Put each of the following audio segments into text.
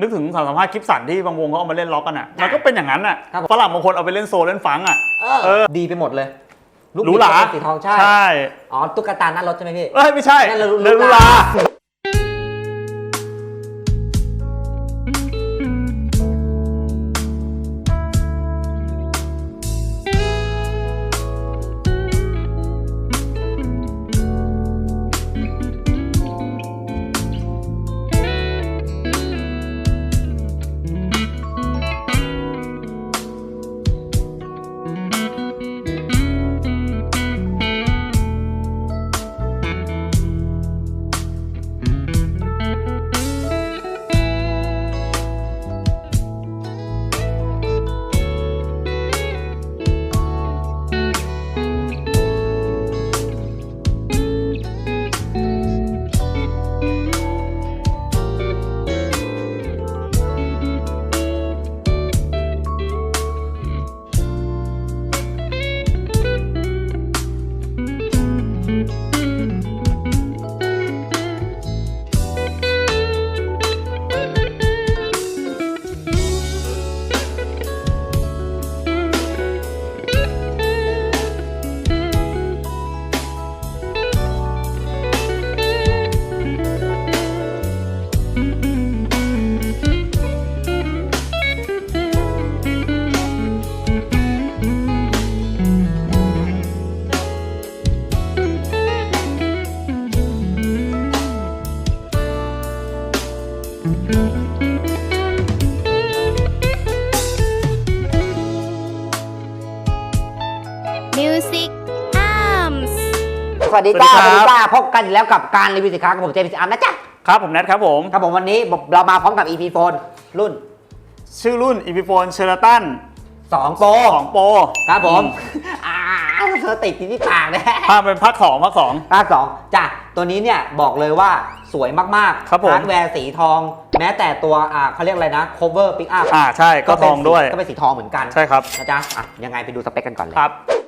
นึกถึงสามสัมภาษณ์คลิปสันที่บางวงเขาเอามาเล่นล็อกกันอะ มันก็เป็นอย่างนั้นอะครับผม ฝรั่งบางคนเอาไปเล่นโซลเล่นฟังก์อะ เอเอออดีไปหมดเลยลูกหรูหรา สีทองใช่ ใช่ อ๋อ ตุ๊กตาหน้ารถใช่ไหมพี่ เอ้ยไม่ใช่นั่นหรูเรือหรูลูหราลา Music Arms สวัสดีจ้าสสวัวัสสดีดีครับ จ้าพบกันอีกแล้วกับการรีวิวสินค้ากับผมเจมส์อาร์มนะจ๊ะครับผมแนทครับผม ครับผมวันนี้เรามาพร้อมกับ EP Phone รุ่น ชื่อรุ่น e p h o n e เชอร์ตัน2 Pro ของโปรครับผมอ่าเธอติดที่ปากนะภาพเป็นภาคสองภาคสองภาคสองจ้ะตัวนี้เนี่ยบอกเลยว่าสวยมากๆครับผม ฮาร์ดแวร์สีทอง แม้แต่ตัวอ่าเขาเรียกอะไรนะ cover pick up อ่าใช่ก็ทองด้วย ก็เป็นสีทองเหมือนกันใช่ครับ นะจ๊ะอะยังไงไปดูสเปคกันก่อนเลย ครับ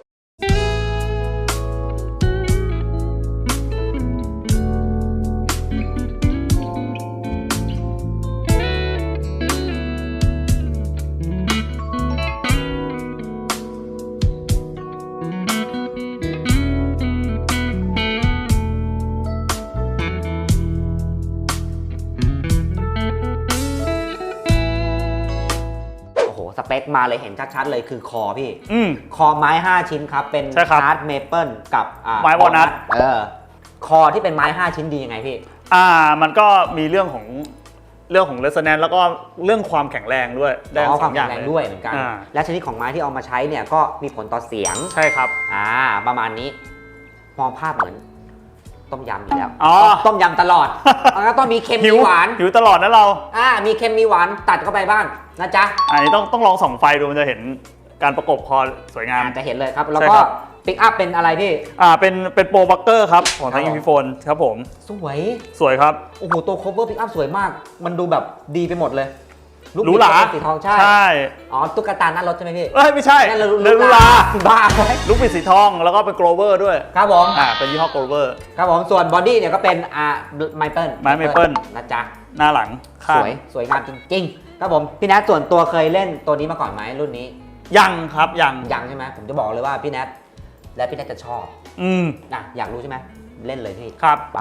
สเปคมาเลยเห็นชัดๆเลยคือคอพี่ อืม คอไม้ 5 ชิ้นครับ เป็นใช่ครับฮาร์ดเมเปิลกับอ่าไม้ walnut เออ คอที่เป็นไม้ 5 ชิ้นดียังไงพี่ อ่ามันก็มีเรื่องของเรื่องของเรสแนนแล้วก็เรื่องความแข็งแรงด้วยได้อ๋อทั้งคสวาอมงอแข็ย่างงแรงเลยด้วยเหมือนกันอ่าและชนิดของไม้ที่เอามาใช้เนี่ยก็มีผลต่อเสียง ใช่ครับ อ่า ประมาณนี้ มองภาพเหมือน ต้มยำอยู่แล้วอ๋อ ต้มยำตลอดมันก็ต้องมีเค็มหิมีหวานหิวตลอดนะเรา อ่ามีเค็มมีหวานตัดเข้าไปบ้างนะจ๊ะอันนี้ต้องต้องลองส่องไฟดูมันจะเห็นการประกบคอสวยงามอ่าจะเห็นเลยครับ แล้วใช่ก็ครับปิกอัพเป็นอะไรพี่ อ่า เป็นเป็นโปรบัคเกอร์ครับ ของทางครัอีบผมพีโฟนครับผม สวย สวยครับ โอ้โห ตัว cover pick up สวยมาก มันดูแบบดีไปหมดเลย ลูกหรูหราสีทองใช่ ใช่อ๋อตุ๊กตาหน้ารถใช่ไหมพี่เอ้ยไม่ใช่นั่นเราเรือลูลาบ้าไว้ลูกปิดสีทองแล้วก็เป็นโกลเวอร์ด้วยครับผม อ่าเป็นยี่ห้อโกลเวอร์ ครับผมส่วนบอดี้เนี่ยก็เป็นอ่าไมเปิลไม้ Maple นะจ๊ะ หน้าหลังสข้างวยสวยงามจริงๆครับผมพี่แนทส่วนตัวเคยเล่นตัวนี้มาก่อนไหมรุ่นนี้ ยังครับยังยังใช่ไหมผมจะบอกเลยว่าพี่แนทและพี่แนทจะชอบอืมนะอยากรู้ใช่ไหมเล่นเลยพี่ครับ ไป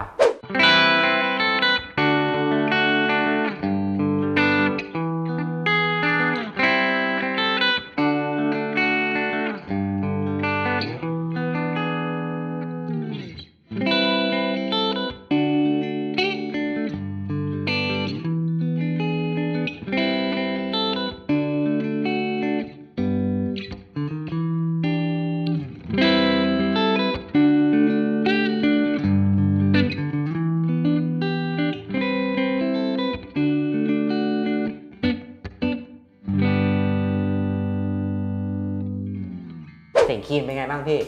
คีนเป็นไงบ้างพี่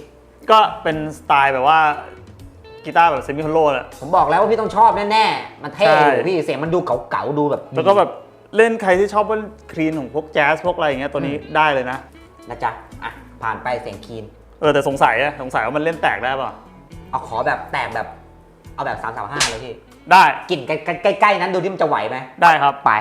ก็เป็นสไตล์แบบว่ากีตาร์แบบเซมิคอนโลแหละ ผมบอกแล้วว่าพี่ต้องชอบแน่ๆ มันเท่ใช่อยู่พี่เสียงมันดูเก๋าๆ ดูแบบแล้วก็แบบเล่นใครที่ชอบเล่นคลีนของพวกแจ๊สพวกอะไรอย่างเงี้ยตัวนี้ได้เลยนะ นะจ๊ะ อะ ผ่านไปเสียงคีน เออแต่สงสัยอะสงสัยว่ามันเล่นแตกได้ป่ะ เอาขอแบบแตกแบบ เอาแบบ3 3 5เลยพี่ได้กลิ่นใกล้ๆนั้นดูที่มันจะไหวไหมได้ครับ ไป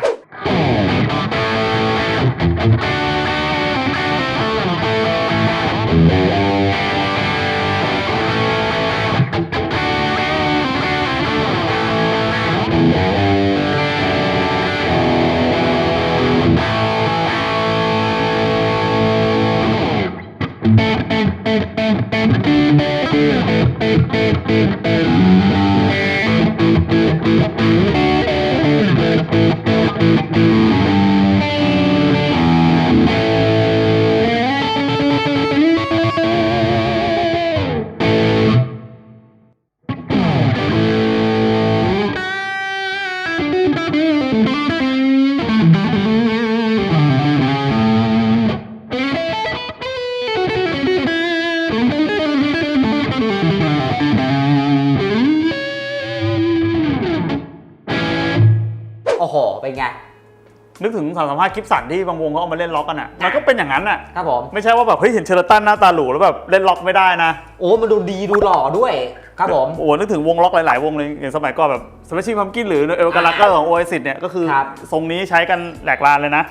นึกถึงสามสัมภาษณ์คลิปสันที่บางวงเขาเอามาเล่นล็อกกันอะมันก็เป็นอย่างนั้นอะครับผมไม่ใช่ว่าแบบเฮ้ยเห็นเชอร์ตันหน้าตาหรูแล้วแบบเล่นล็อกไม่ได้นะโอ้มันดูดีดูหล่อด้วยครับผมโอ้โหนึกถึงวงล็อกหลาย ๆ วงเลยอย่างสมัยก่อนแบบสเปเชียลพัมกินหรือเอลกาลักเกอร์ของโอเอซิเนี่ยก็คือครับทรงนี้ใช้กันแหลกลานเลยนะ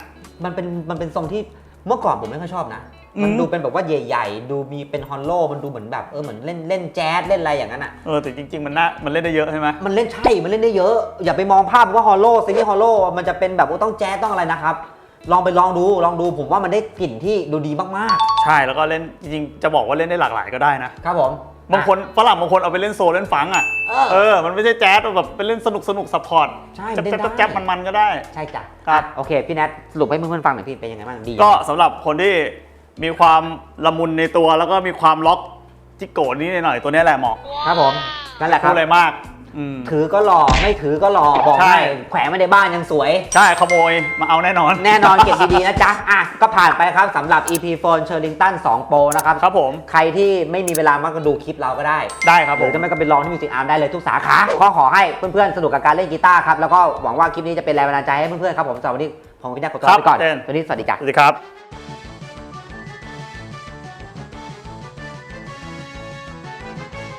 มันเป็นมันเป็นทรงที่เมื่อก่อนผมไม่ค่อยชอบนะอื มมันดูเป็นแบบว่าใหญ่ ๆ ดูมีเป็นฮอลโลมันดูเหมือนแบบเออเหมือนเล่นเล่นแจ๊สเล่นอะไรอย่างนั้นอะเออแต่จริง ๆ มันน่ามันเล่นได้เยอะใช่ไหมมันเล่นใช่มันเล่นได้เยอะ อย่าไปมองภาพว่าฮอลโลซินี่ฮอลโลมันจะเป็นแบบว่าต้องแจ๊สต้องอะไรนะครับลองไปลองดูลองดูผมว่ามันได้กลิ่นที่ดูดีมากใช่แล้วก็เล่นจริงๆจะบอกว่าเล่นได้หลากหลายก็ได้นะๆครับผมบางคนฝรั่งบางคนเอาไปเล่นโซลเล่นฟังก์อะเออเออ มันไม่ใช่แจ๊สแบบเป็นเล่นสนุกสนุกซัพพอร์ตใช่จะมันเล่นได้แจ๊บมันๆก็ได้ ใช่จ้ะครับอะโอเค พี่แนทสรุปให้เพื่อนๆฟังหน่อยพี่เป็นยังไงบ้างดี ก็สำหรับคนที่ มีความละมุนในตัวแล้วก็มีความล็อกจิโกะนี้หน่อยๆตัวนี้แหละเหมาะครับผมนั่นแหละคพูรัดบ อะไรมาก อืม ถือก็หล่อไม่ถือก็หล่อบอกใช่ ให้แขวนไว้ในบ้านยังสวย ใช่ขโมยมาเอาแน่นอน แน่นอนเก็บดีๆนะจ๊ะ อะ ก็ผ่านไปครับสำหรับ EP Phone Sherlington 2 Pro นะครับครับผม ใครที่ไม่มีเวลามากก็ดูคลิปเราก็ได้ ได้ครับหผรือม จะไม่ก็ไปลองที่มิวสิกอาร์มได้เลยทุกสาขาก็ขอให้เพื่อนๆ สนุกกับการเล่นกีตาร์ครับ แล้วก็หวังว่าคลิปนี้จะเป็นแรงบันดาลใจให้เพื่อนๆ ครับผมสำหรับวันนี้ผมกับพี่นักขอตัวลาไปก่อนครับเต้น วันนี้สวัสดีจ้ะ สวัสดีครับ